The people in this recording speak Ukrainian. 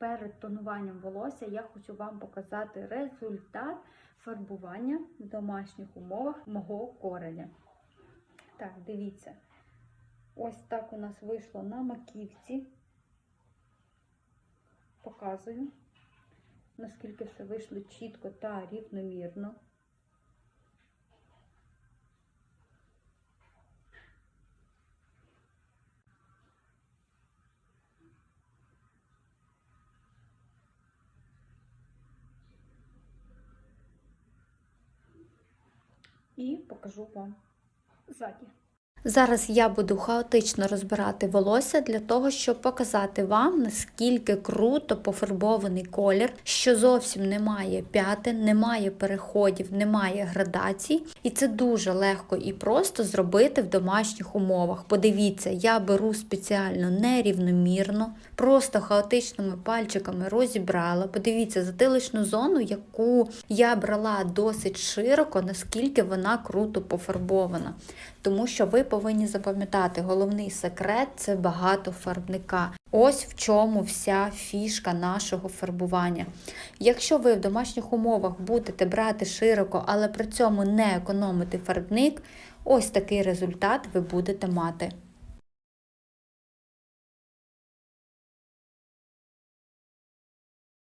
перед тонуванням волосся я хочу вам показати результат фарбування в домашніх умовах мого кореня. Так, дивіться. Ось так у нас вийшло на маківці. Показую, наскільки все вийшло чітко та рівномірно. І покажу вам ззаді. Зараз я буду хаотично розбирати волосся для того, щоб показати вам, наскільки круто пофарбований колір, що зовсім немає п'ятин, немає переходів, немає градацій. І це дуже легко і просто зробити в домашніх умовах. Подивіться, я беру спеціально нерівномірно, просто хаотичними пальчиками розібрала. Подивіться затиличну зону, яку я брала досить широко, наскільки вона круто пофарбована. Тому що ви повинні запам'ятати, головний секрет це багато фарбника. Ось в чому вся фішка нашого фарбування. Якщо ви в домашніх умовах будете брати широко, але при цьому не економити фарбник, ось такий результат ви будете мати.